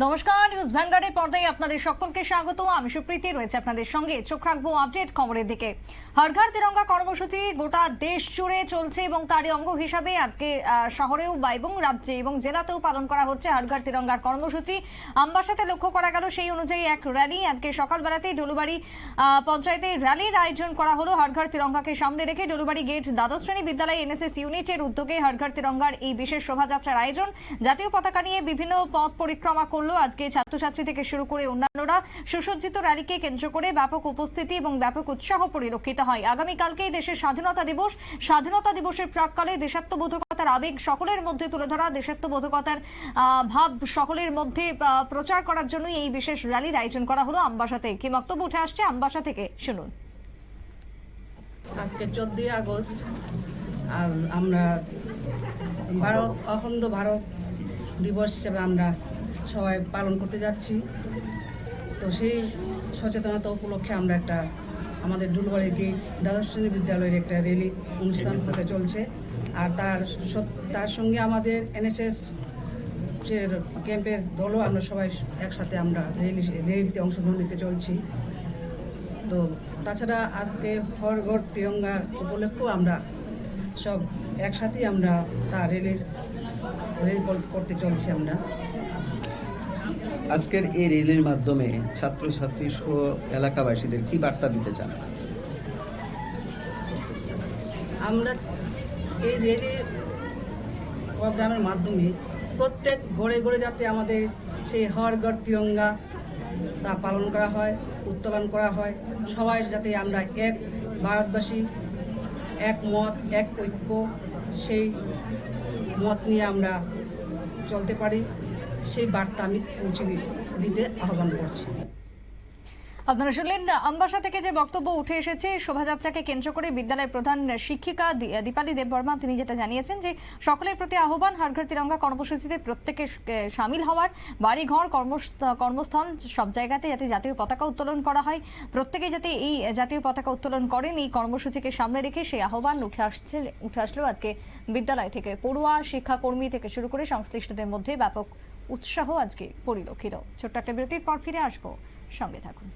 নমস্কার, নিউজ ভ্যানগার্ডের পর্দায় আপনাদের সকলকে স্বাগত। আমি সুপ্রীতি, রয়েছে আপনাদের সঙ্গে। চোখ রাখব আপডেট খবরের দিকে। হরঘর তিরঙ্গা কর্মসূচি গোটা দেশ জুড়ে চলছে এবং তারই অঙ্গ হিসাবে আজকে শহরেও বা এবং রাজ্যে এবং জেলাতেও পালন করা হচ্ছে হরঘর তিরঙ্গার কর্মসূচি। আমবাসাতে লক্ষ্য করা গেল সেই অনুযায়ী এক র্যালি। আজকে সকালবেলাতেই ডলুবাড়ি পঞ্চায়েতে র্যালির আয়োজন করা হলো হরঘর তিরঙ্গাকে সামনে রেখে। ডলুবাড়ি গেট দ্বাদশ শ্রেণি বিদ্যালয় এনএসএস ইউনিটের উদ্যোগে হরঘর তিরঙ্গার এই বিশেষ শোভাযাত্রার আয়োজন। জাতীয় পতাকা নিয়ে বিভিন্ন পথ পরিক্রমা করল আজকে ছাত্রছাত্রী থেকে শুরু করে অন্যান্যরা সুসজ্জিত র্যালিকে কেন্দ্র করে ব্যাপক উপস্থিতি এবং ব্যাপক উৎসাহ পরিলক্ষিত হয়। আগামীকালকেই দেশের স্বাধীনতা দিবস। স্বাধীনতা দিবসের প্রাককালে দেশাত্মবোধকতার আবেগ সকলের মধ্যে তুলে ধরা, দেশাত্মবোধকতার ভাব সকলের মধ্যে প্রচার করার জন্য এই বিশেষ র্যালির আয়োজন করা হলো আমবাসাতে। কি বক্তব্য উঠে আসছে আমবাসা থেকে? শুনুন। আজকে চোদ্দই আগস্ট আমরা ভারত, অখণ্ড ভারত দিবস হিসেবে আমরা সবাই পালন করতে যাচ্ছি। তো সেই সচেতনতা উপলক্ষে আমরা একটা আমাদের ডুলবাড়িকে দ্বাদশ শ্রেণি বিদ্যালয়ের একটা র্যালি অনুষ্ঠান হতে চলছে। আর তার তার সঙ্গে আমাদের এনএসএস ক্যাম্পের দলও আমরা সবাই একসাথে আমরা র্যালি র্যালিতে অংশগ্রহণ নিতে চলছি। তো তাছাড়া আজকে হরঘর তিরঙ্গা উপলক্ষেও আমরা সব একসাথেই আমরা তার রেলের রেল করতে চলছি আমরা। আজকের এই রেলের মাধ্যমে ছাত্রছাত্রী সহ এলাকাবাসীদের কি বার্তা দিতে চান? আমরা এই রেলের প্রোগ্রামের মাধ্যমে প্রত্যেক ঘরে ঘরে যাতে আমাদের সেই হরঘর তিরঙ্গা তা পালন করা হয়, উত্তোলন করা হয়, সবাই যাতে আমরা এক ভারতবাসী, এক মত, এক ঐক্য সেই মত নিয়ে আমরা চলতে পারি। সেই বার্তা আমি পৌঁছে দিতে আহ্বান করছি। আপনারা শুনলেন আমবাসা থেকে যে বক্তব্য উঠে এসেছে, শোভাযাত্রাকে কেন্দ্র করে বিদ্যালয়ের প্রধান শিক্ষিকা দীপালি দেববর্মা, তিনি যেটা জানিয়েছেন যে সকলের প্রতি আহ্বান হারঘর তিরঙ্গা কর্মসূচিতে প্রত্যেকে সামিল হওয়ার বাড়ি ঘর কর্মস্থল সব জায়গাতে যাতে জাতীয় পতাকা উত্তোলন করা হয়। প্রত্যেকে যাতে এই জাতীয় পতাকা উত্তোলন করেন, এই কর্মসূচিকে সামনে রেখে সেই আহ্বান উঠে আসছে, উঠে আসলো আজকে বিদ্যালয় থেকে। পড়ুয়া শিক্ষাকর্মী থেকে শুরু করে সংশ্লিষ্টদের মধ্যে ব্যাপক উৎসাহ আজকে পরিলক্ষিত। ছোট্ট একটা বিরতির পর ফিরে আসব। সঙ্গে থাকুন।